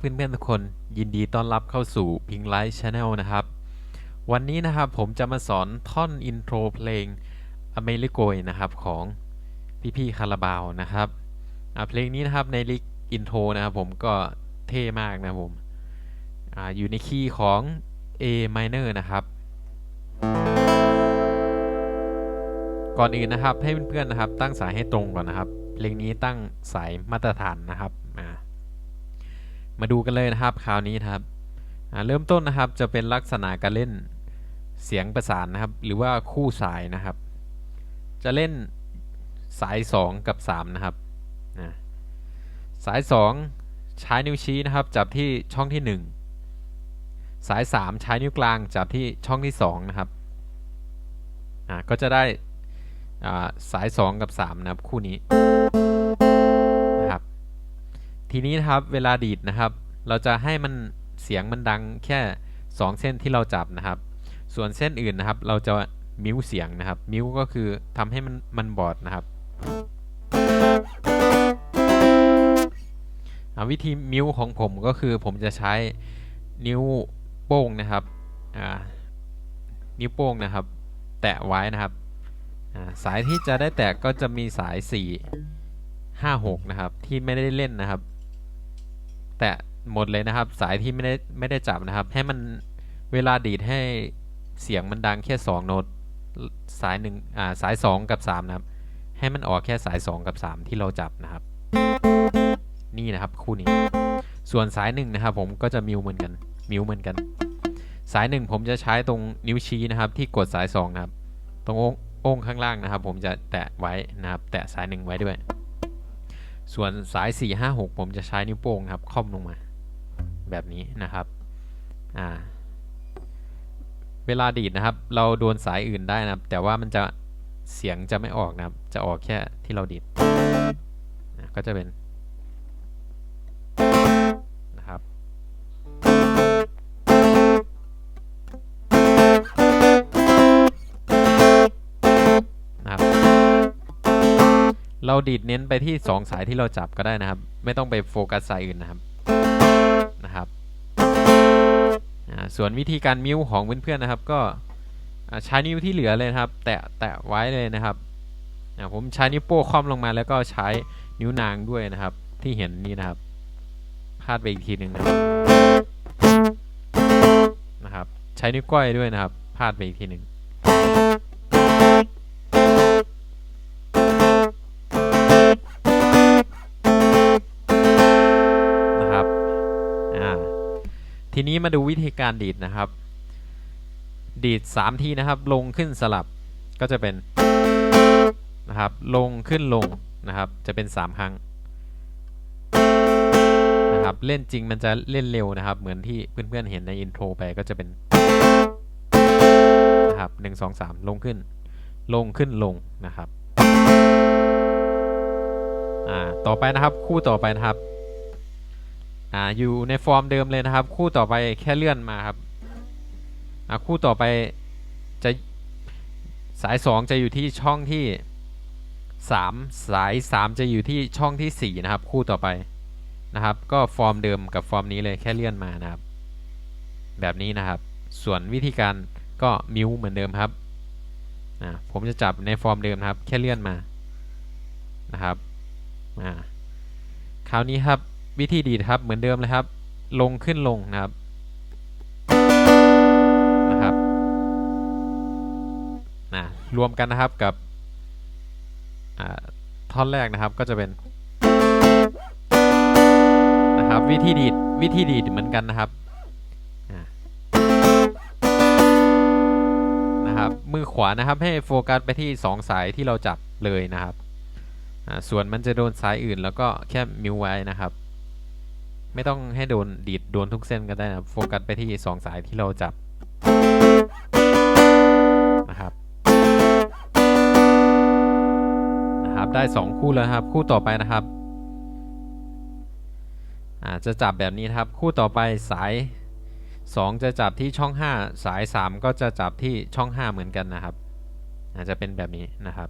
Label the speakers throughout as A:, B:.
A: ับเพื่อนๆทุกคน ยินดีต้อนรับเข้าสู่ Pink Light Channel นะครับ วันนี้นะครับผมจะมาสอนท่อนอินโทรเพลงอเมริโกยนะครับของพี่ๆคาราบาวนะครับเพลงนี้นะครับในลิกอินโทรนะครับผมก็เท่มากนะผมออยู่ในคีย์ของ A minor นะครับ ก่อนอื่นนะครับให้เพื่อนๆนะครับตั้งสายให้ตรงก่อนนะครับ เพลงนี้ตั้งสายมาตรฐานนะครับ มาดูกันเลยนะครับคราวนี้นะครับเริ่มต้นนะครับจะเป็นลักษณะการเล่นเสียงประสานนะครับ หรือว่าคู่สายนะครับ จะเล่นสาย 2 กับ 3 นะครับนะสาย 2 ใช้นิ้วชี้นะครับ จับที่ช่องที่ 1 สาย 3 ใช้นิ้วกลางจับที่ช่องที่ 2 นะครับอ่าก็จะได้สาย 2 กับ 3 นะครับ คู่นี้ ทีนี้นะครับเวลาดีดนะครับ เราจะให้มันเสียงมันดังแค่ 2 เส้นที่เราจับนะครับ ส่วนเส้นอื่นนะครับ เราจะมิวเสียงนะครับ มิวก็คือทำให้มันมันบอดนะครับอ่าวิธีมิวของผมก็คือผมจะใช้นิ้วโป้งนะครับอ่านิ้วโป้งนะครับ แตะไว้นะครับอ่าสายที่จะได้แตะก็จะมีสาย 4 5 6 นะครับ ที่ไม่ได้เล่นนะครับ แตะหมดเลยนะครับ สายที่ไม่ได้ไม่ได้จับนะครับ ให้มันเวลาดีดให้เสียงมันดังแค่2โน้ตสายหนึ่งอ่าสาย 2 กับ 3 นะครับ ให้มันออกแค่สาย 2 กับ 3 ที่เราจับนะครับ นี่นะครับคู่นี้ ส่วนสายหนึ่งนะครับผมก็จะมิวเหมือนกันมิวเหมือนกัน สายหนึ่งผมจะใช้ตรงนิ้วชี้นะครับที่กดสาย2นะครับ ตรงโองโอ่งข้างล่างนะครับ ผมจะแตะไว้นะครับ แตะสายหนึ่งไว้ด้วย ส่วนสาย 4 5 6 ผมจะใช้นิ้วโป้งครับค่อมลงมา แบบนี้นะครับอ่าเวลาดีดนะครับ เราโดนสายอื่นได้นะครับ แต่ว่ามันจะเสียงจะไม่ออกนะครับ จะออกแค่ที่เราดีดก็จะเป็น เราดีดเน้นไปที่ 2 สายที่เราจับก็ได้นะครับ ไม่ต้องไปโฟกัสสายอื่นนะครับนะครับอ่าส่วนวิธีการมิวของเพื่อนๆนะครับ ก็ใช้นิ้วที่เหลือเลยครับ แตะแตะไว้เลยนะครับอ่าผมใช้นิ้วโป้งค่อมลงมาแล้วก็ใช้นิ้วนางด้วยนะครับ ที่เห็นนี่นะครับพาดไปอีกทีหนึ่งนะครับนะครับใช้นิ้วก้อยด้วยนะครับพาดไปอีกทีหนึ่ง ทีนี้มาดูวิธีการดีดนะครับ ดีด 3 ทีนะครับ ลงขึ้นสลับก็จะเป็นนะครับ ลงขึ้นลงนะครับ จะเป็น 3 ครั้งนะครับ เล่นจริงมันจะเล่นเร็วนะครับ เหมือนที่เพื่อนๆเห็นในอินโทรไปก็จะเป็นนะครับหนึ่งสองสามลงขึ้น ลงขึ้นลงนะครับ อ่า ต่อไปนะครับ คู่ต่อไปนะครับ อ่าอยู่ในฟอร์มเดิมเลยนะครับ คู่ต่อไปแค่เลื่อนมาครับอ่าคู่ต่อไปจะสาย 2 จะอยู่ที่ช่องที่ 3 สาย 3 จะอยู่ที่ช่องทีสี่ 4 นะครับ คู่ต่อไปนะครับ ก็ฟอร์มเดิมกับฟอร์มนี้เลยแค่เลื่อนมานะครับ แบบนี้นะครับ ส่วนวิธีการก็มิวเหมือนเดิมครับอ่าผมจะจับในฟอร์มเดิมนะครับ แค่เลื่อนมานะครับอ่าคราวนี้ครับ วิธีดีดครับเหมือนเดิมเลยครับ ลงขึ้นลงนะครับนะครับนะรวมกันนะครับกับอ่าท่อนแรกนะครับก็จะเป็นนะครับวิธีดีดวิธีดีดเหมือนกันนะครับนะครับมือขวานะครับให้โฟกัสไปที่ 2 สายที่เราจับเลยนะครับอ่าส่วนมันจะโดนสายอื่นแล้วก็แค่มิวไว้นะครับ ไม่ต้องให้โดนดีดโดนทุกเส้นก็ได้นะโฟกัสไปที่2สายที่เราจับนะครับนะครับ ได้ 2 คู่แล้วครับ คู่ต่อไปนะครับอาจะจับแบบนี้ครับ คู่ต่อไปสาย 2 จะจับที่ช่อง 5 สาย 3 ก็จะจับที่ช่อง 5 เหมือนกันนะครับอาจจะเป็นแบบนี้นะครับ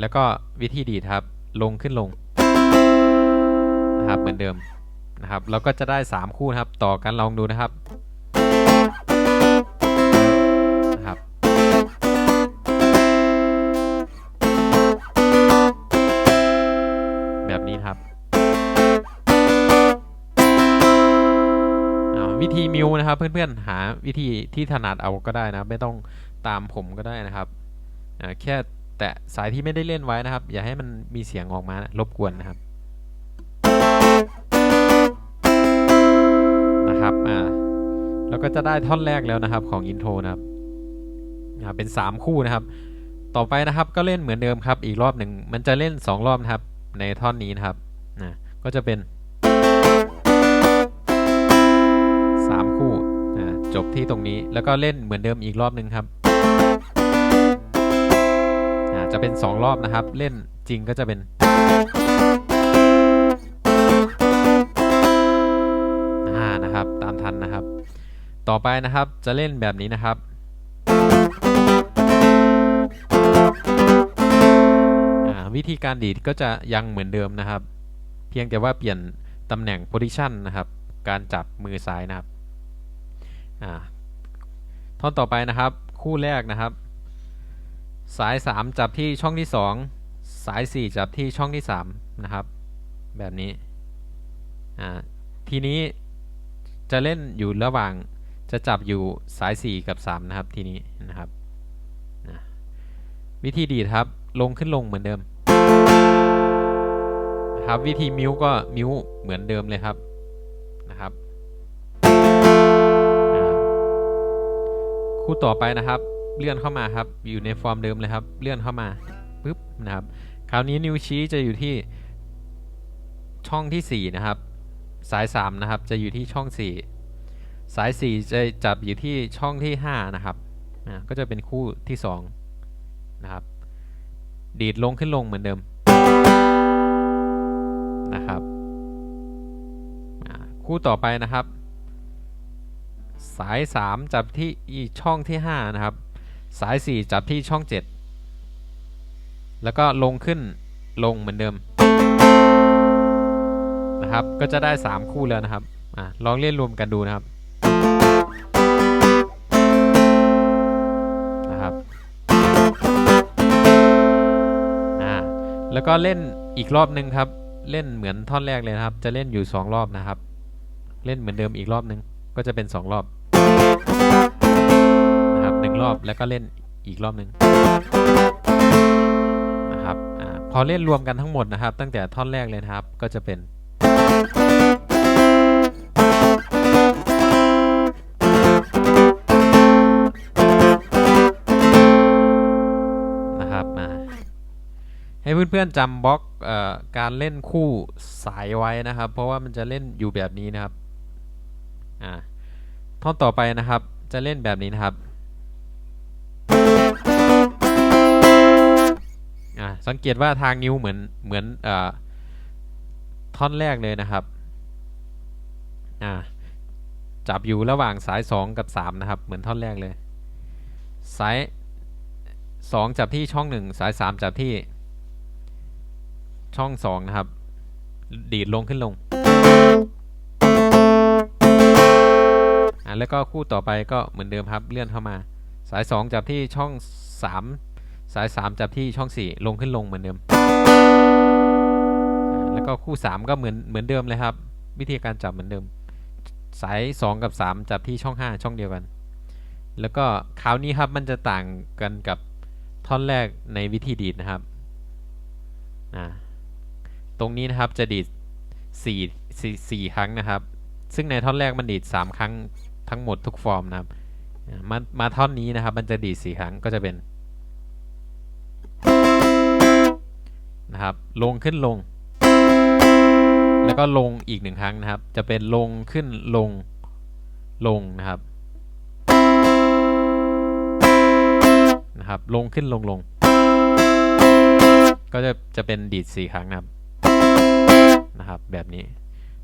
A: แล้วก็วิธีดีดครับ ลงขึ้นลง นะครับเหมือนเดิมนะครับเราก็จะได้ 3 คู่นะครับ ต่อกันลองดูนะครับนะครับแบบนี้ครับวิธีมิวนะครับ เพื่อนๆหาวิธีที่ถนัดเอาก็ได้นะไม่ต้องตามผมก็ได้นะครับอ่าแค่แตะสายที่ไม่ได้เล่นไว้นะครับ อย่าให้มันมีเสียงออกมารบกวนนะครับ นะครับอ่าแล้วก็จะได้ท่อนแรกแล้วนะครับของอินโทรนะครับอ่าเป็น 3 คู่นะครับ ต่อไปนะครับก็เล่นเหมือนเดิมครับอีกรอบหนึ่งมันจะเล่น 2 รอบนะครับในท่อนนี้นะครับนะก็จะเป็น 3 คู่นะจบที่ตรงนี้แล้วก็เล่นเหมือนเดิมอีกรอบหนึ่งครับอ่าจะเป็น 2 รอบนะครับ เล่นจริงก็จะเป็น ต่อไปนะครับจะเล่นแบบนี้นะครับ วิธีการดีดก็จะยังเหมือนเดิมนะครับ เพียงแต่ว่าเปลี่ยนตำแหน่ง position นะครับ การจับมือซ้ายนะครับท่อนต่อไปนะครับ คู่แรกนะครับ สาย 3 จับที่ช่องที่ 2 สาย 4 จับที่ช่องที่ 3 นะครับ แบบนี้ทีนี้จะเล่นอยู่ระหว่าง จะจับอยู่สาย 4 กับ 3 นะครับทีนี้นะครับนะวิธีดีดครับลงขึ้นลงเหมือนเดิมนะครับวิธีมิวก็มิวเหมือนเดิมเลยครับนะครับคู่ต่อไปนะครับเลื่อนเข้ามาครับอยู่ในฟอร์มเดิมเลยครับเลื่อนเข้ามาปุ๊บนะครับคราวนี้นิ้วชี้จะอยู่ที่ช่องที่ 4 นะครับ สาย 3 นะครับ จะอยู่ที่ช่อง 4 สาย 4 จะจับอยู่ที่ช่องที่ 5 นะครับอ่าก็จะเป็นคู่ที่ 2 นะครับ ดีดลงขึ้นลงเหมือนเดิมนะครับคู่ต่อไปนะครับ สาย 3 จับที่อีช่องที่ 5 นะครับ สาย 4 จับที่ช่อง 7 แล้วก็ลงขึ้นลงเหมือนเดิมนะครับ ก็จะได้ 3 คู่แล้วนะครับอลองเล่นรวมกันดูนะครับ แล้วก็เล่นอีกรอบนึงครับ เล่นเหมือนท่อนแรกเลยนะครับ จะเล่นอยู่ 2 รอบนะครับ เล่นเหมือนเดิมอีกรอบนึง ก็จะเป็น 2 รอบนะครับหนึ่งรอบแล้วก็เล่นอีกรอบนึงนะครับอพอเล่นรวมกันทั้งหมดนะครับ ตั้งแต่ท่อนแรกเลยนะครับ ก็จะเป็น ให้เพื่อนๆจำบล็อกอการเล่นคู่สายไว้นะครับ เพราะว่ามันจะเล่นอยู่แบบนี้นะครับอ่าท่อนต่อไปนะครับ จะเล่นแบบนี้นะครับอ่าสังเกตว่าทางนิ้วเหมือนเหมือนอท่อนแรกเลยนะครับอ่าจับอยู่ระหว่างสาย 2 กับ 3 นะครับ เหมือนท่อนแรกเลย สาย 2 จับที่ช่อง 1 สาย 3 จับที่ ช่อง2นะครับ ดีดลงขึ้นลงอะแล้วก็คู่ต่อไปก็เหมือนเดิมครับเลื่อนเข้ามา สาย 2 จับที่ช่อง 3 สาย 3 จับที่ช่อง 4 ลงขึ้นลงเหมือนเดิม แล้วก็คู่ 3 ก็เหมือนเหมือนเดิมเลยครับ วิธีการจับเหมือนเดิม สาย 2 กับ 3 จับที่ช่อง 5 ช่องเดียวกัน แล้วก็คราวนี้ครับมันจะต่างกันกับท่อนแรกในวิธีดีดนะครับ อ่า ตรงนี้นะครับจะดีดสี่สี่สี่ครั้งนะครับ ซึ่งในท่อนแรกมันดีดสามครั้งทั้งหมดทุกฟอร์มนะครับมามาท่อนนี้นะครับ มันจะดีดสี่ครั้งก็จะเป็นนะครับลงขึ้นลง แล้วก็ลงอีกหนึ่งครั้งนะครับ จะเป็นลงขึ้นลงลงนะครับนะครับ ลงขึ้นลงลง ก็จะจะเป็นดีดสี่ครั้งนะครับ นะครับ แบบนี้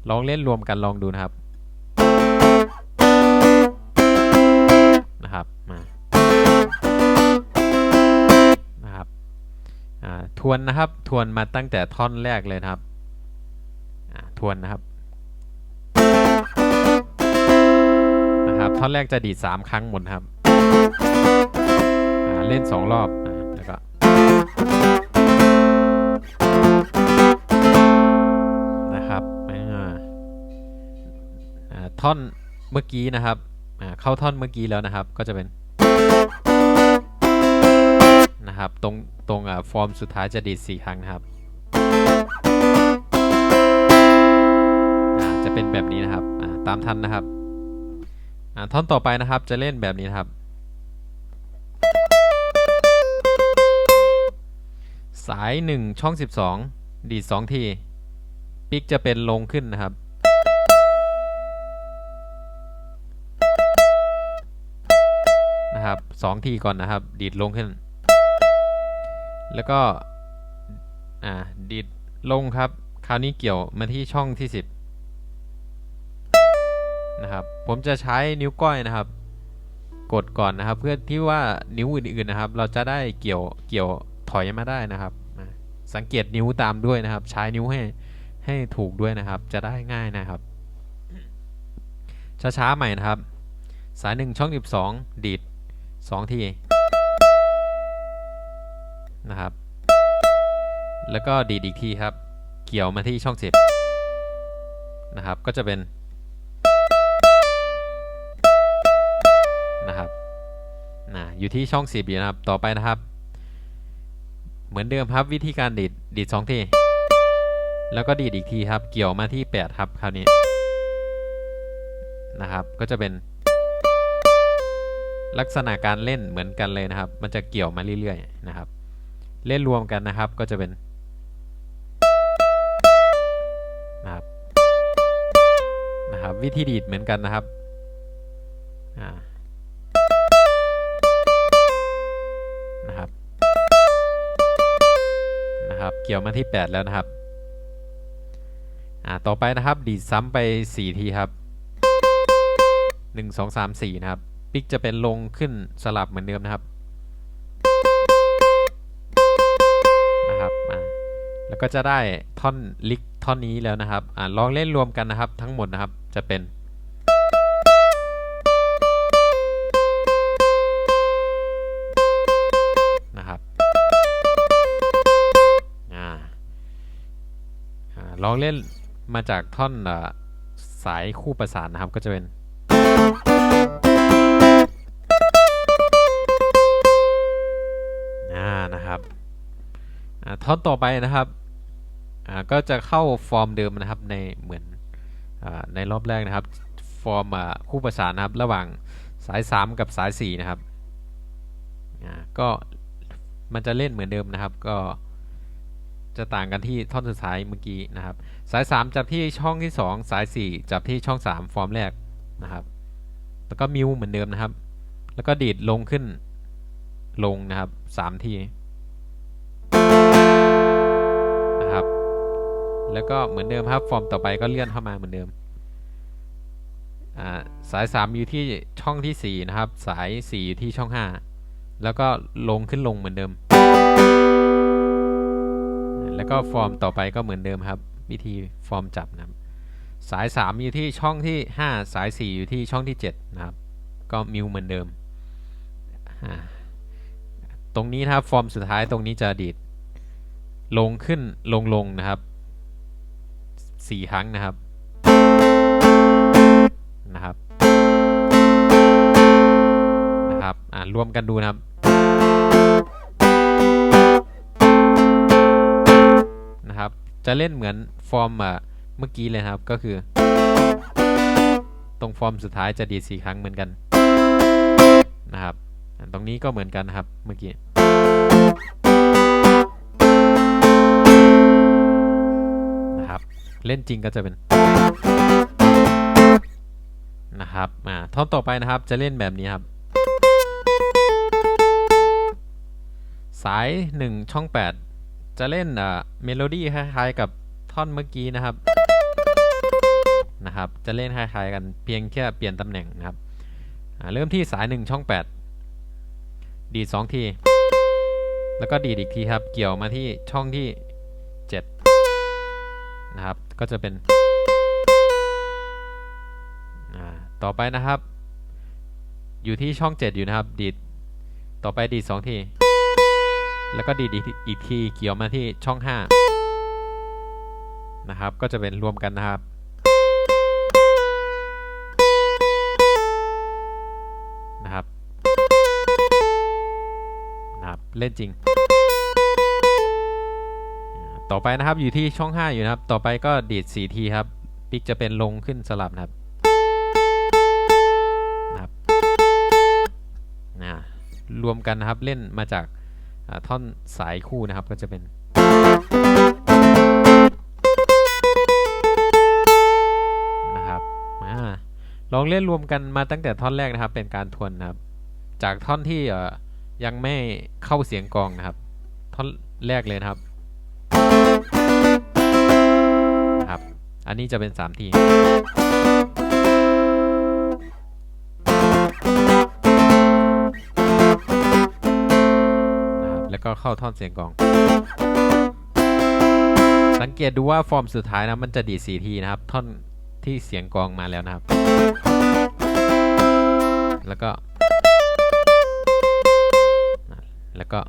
A: ลองเล่นรวมกันลองดูนะครับนะครับมานะครับอ่าทวนนะครับทวนมาตั้งแต่ท่อนแรกเลยนะครับอ่าทวนนะครับนะครับท่อนแรกจะดีดสามครั้งหมดครับเล่นสองรอบ ท่อนเมื่อกี้นะครับเข้าท่อนเมื่อกี้แล้วนะครับ ก็จะเป็นนะครับตรงตรงอ่าฟอร์มสุดท้ายจะดีดสี่ครั้งนะครับอ่าจะเป็นแบบนี้นะครับตามทันนะครับอ่าท่อนต่อไปนะครับจะเล่นแบบนี้นะครับสาย 1 ช่อง 12 ดีด2ที ปิกจะเป็นลงขึ้นนะครับ นะครับสองทีก่อนนะครับ ดีดลงขึ้น แล้วก็อ่าดีดลงครับ คราวนี้เกี่ยวมาที่ช่องที่ 10นะครับผมจะใช้นิ้วก้อยนะครับ กดก่อนนะครับ เพื่อที่ว่านิ้วอื่นๆนะครับ เราจะได้เกี่ยวเกี่ยวถอยมาได้นะครับ สังเกตนิ้วตามด้วยนะครับ ใช้นิ้วให้ให้ถูกด้วยนะครับ จะได้ง่ายนะครับช้าๆใหม่นะครับ สายหนึ่งช่อง 12 ดีด 2 ทีนะครับ แล้วก็ดีดอีกทีครับ เกี่ยวมาที่ช่อง 10 นะครับ ก็จะเป็นนะครับนะอยู่ที่ช่อง 10อยู่นะครับ ต่อไปนะครับ เหมือนเดิมครับวิธีการดีดดีด2ที แล้วก็ดีดอีกทีครับ เกี่ยวมาที่ 8 ครับคราวนี้นะครับ ก็จะเป็น ลักษณะการเล่นเหมือนกันเลยนะครับ มันจะเกี่ยวมาเรื่อยๆนะครับ เล่นรวมกันนะครับก็จะเป็นนะครับนะครับวิธีดีดเหมือนกันนะครับอ่านะครับนะครับ เกี่ยวมาที่ 8 แล้วนะครับอ่าต่อไปนะครับ ดีดซ้ำไป 4 ทีครับ 1 2 3 4 นะครับ ปิกจะเป็นลงขึ้นสลับเหมือนเดิมนะครับนะครับอ่าแล้วก็จะได้ท่อนลิกท่อนนี้แล้วนะครับอ่าลองเล่นรวมกันนะครับ ทั้งหมดนะครับจะเป็นนะครับอ่าอ่าลองเล่นมาจากท่อนอสายคู่ประสานนะครับก็จะเป็น ท่อนต่อไปนะครับก็จะเข้าฟอร์มเดิมนะครับในเหมือนอในรอบแรกนะครับ ฟอร์มคู่ประสานนะครับ ระหว่างสาย 3 กับสาย 4 นะครับก็มันจะเล่นเหมือนเดิมนะครับ ก็จะต่างกันที่ท่อนสุดท้ายเมื่อกี้นะครับ สาย 3 จับที่ช่องที่ 2 สาย 4 จับที่ช่อง 3 ฟอร์มแรกนะครับ แล้วก็มิวเหมือนเดิมนะครับ แล้วก็ดีดลงขึ้นลงนะครับ 3 ที แล้วก็เหมือนเดิมครับ ฟอร์มต่อไปก็เลื่อนเข้ามาเหมือนเดิมอ่าสาย 3 อยู่ที่ช่องที่ 4 นะครับ สาย 4 อยู่ที่ช่อง 5 แล้วก็ลงขึ้นลงเหมือนเดิม แล้วก็ฟอร์มต่อไปก็เหมือนเดิมครับ วิธีฟอร์มจับนะครับ สาย 3 อยู่ที่ช่องที่ 5 สาย 4 อยู่ที่ช่องที่ 7 นะครับ ก็มิวเหมือนเดิมอ่าตรงนี้นะครับฟอร์มสุดท้ายตรงนี้จะดีดลงขึ้นลงลงนะครับ 4 ครั้งนะครับนะครับนะครับอ่ารวมกันดูนะครับนะครับ จะเล่นเหมือนฟอร์มอะเมื่อกี้เลยครับก็คือ ตรงฟอร์มสุดท้ายจะดีดสี่ครั้งเหมือนกันนะครับ ตรงนี้ก็เหมือนกันนะครับเมื่อกี้ เล่นจริงก็จะเป็นนะครับอ่าท่อนต่อไปนะครับจะเล่นแบบนี้ครับ สาย 1 ช่อง 8 จะเล่นอ่าเมโลดี้คล้ายๆกับท่อนเมื่อกี้นะครับนะครับ จะเล่นคล้ายๆกันเพียงแค่เปลี่ยนตำแหน่งนะครับอ่าเริ่มที่สาย 1 ช่อง 8 ดีด2ที แล้วก็ดีดอีกทีครับ เกี่ยวมาที่ช่องที่ 7 นะครับ ก็จะเป็น ต่อไปนะครับ อยู่ที่ช่อง 7 อยู่นะครับ ดีด ต่อไปดีดสองที แล้วก็ดีดอีกทีอีกทีเกี่ยวมาที่ช่อง 5 นะครับ ก็จะเป็นรวมกันนะครับนะครับนะครับเล่นจริง ต่อไปนะครับอยู่ที่ช่อง 5 อยู่นะครับ ต่อไปก็ดีด4ทีครับปิกจะเป็นลงขึ้นสลับนะครับนะครับนะรวมกันนะครับเล่นมาจากท่อนสายคู่นะครับก็จะเป็นนะครับอ่าลองเล่นรวมกันมาตั้งแต่ท่อนแรกนะครับ เป็นการทวนนะครับ จากท่อนที่ยังไม่เข้าเสียงกองนะครับ ท่อนแรกเลยนะครับ อันนี้จะเป็น 3 ทีนะครับแล้วก็เข้าท่อนเสียงกอง สังเกตดูว่าฟอร์มสุดท้ายนะมันจะดีด4ทีนะครับ ท่อนที่เสียงกองมาแล้วนะครับ แล้วก็ แล้วก็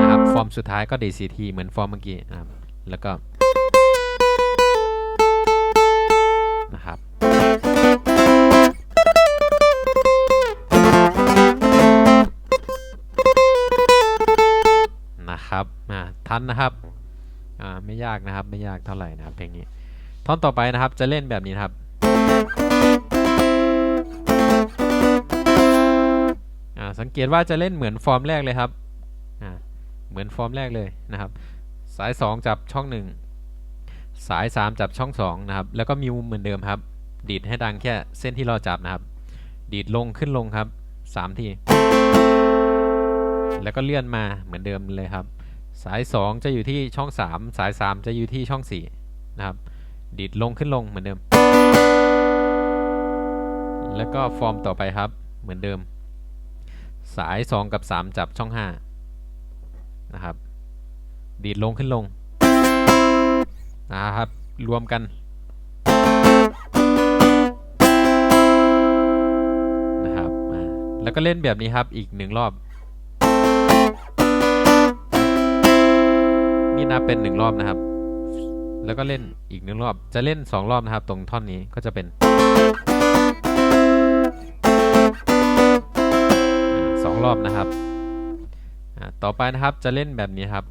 A: นะครับ ฟอร์มสุดท้ายก็ดีด4ทีเหมือนฟอร์มเมื่อกี้นะครับ แล้วก็ นะครับนะครับอ่าทันนะครับอ่าไม่ยากนะครับไม่ยากเท่าไหร่นะครับเพลงนี้ท่อนต่อไปนะครับจะเล่นแบบนี้นครับอ่าสังเกตว่าจะเล่นเหมือนฟอร์มแรกเลยครับอ่าเหมือนฟอร์มแรกเลยนะครับ สาย 2 จับช่อง 1 สาย 3 จับช่อง 2 นะครับ แล้วก็มิวเหมือนเดิมครับ ดีดให้ดังแค่เส้นที่เราจับนะครับ ดีดลงขึ้นลงครับ 3 ที แล้วก็เลื่อนมาเหมือนเดิมเลยครับ สาย 2 จะอยู่ที่ช่อง 3 สาย 3 จะอยู่ที่ช่อง 4 นะครับ ดีดลงขึ้นลงเหมือนเดิม แล้วก็ฟอร์มต่อไปครับ เหมือนเดิม สาย 2 กับ 3 จับช่อง 5 นะครับ ดีดลงขึ้นลง นะครับ รวมกันนะครับแล้วก็เล่นแบบนี้ครับอีกหนึ่งรอบ นี่นับเป็นหนึ่งรอบนะครับ แล้วก็เล่นอีกหนึ่งรอบ จะเล่นสองรอบนะครับ ตรงท่อนนี้ก็จะเป็นสองรอบนะครับต่อไปนะครับจะเล่นแบบนี้ครับ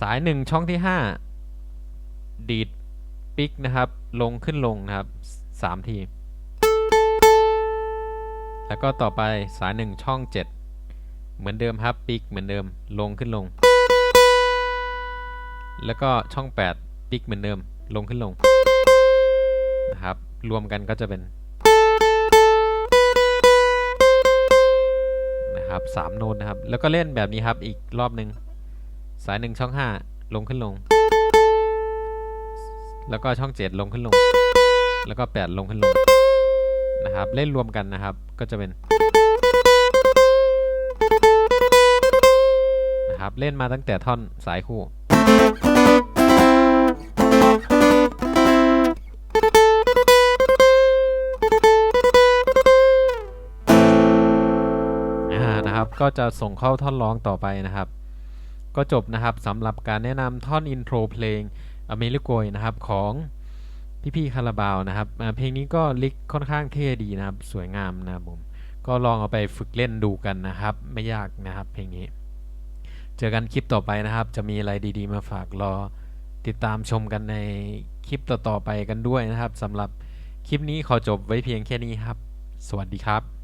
A: สายหนึ่งช่องที่ห้าดีดปิกนะครับ ลงขึ้นลงนะครับสามที แล้วก็ต่อไปสายหนึ่งช่อง7เหมือนเดิมครับปิกเหมือนเดิมลงขึ้นลง แล้วก็ช่อง8ปิกเหมือนเดิมลงขึ้นลงนะครับ รวมกันก็จะเป็นนะครับสามโน้ตนะครับ แล้วก็เล่นแบบนี้ครับอีกรอบหนึ่ง สายหนึ่งช่อง5ลงขึ้นลง แล้วก็ช่อง7ลงขึ้นลง แล้วก็8ลงขึ้นลงนะครับ เล่นรวมกันนะครับ ก็จะเป็นนะครับเล่นมาตั้งแต่ท่อนสายคู่อ่านะครับก็จะส่งเข้าท่อนร้องต่อไปนะครับ ก็จบนะครับสำหรับการแนะนำท่อนอินโทรเพลงอเมริโกยนะครับของพี่ๆคาราบาวนะครับ เพลงนี้ก็ลิกค่อนข้างเท่ดีนะครับ สวยงามนะครับผม ก็ลองเอาไปฝึกเล่นดูกันนะครับ ไม่ยากนะครับเพลงนี้ เจอกันคลิปต่อไปนะครับ จะมีอะไรดีๆมาฝากรอ ติดตามชมกันในคลิปต่อๆไปกันด้วยนะครับสำหรับคลิปนี้ขอจบไว้เพียงแค่นี้ครับ สวัสดีครับ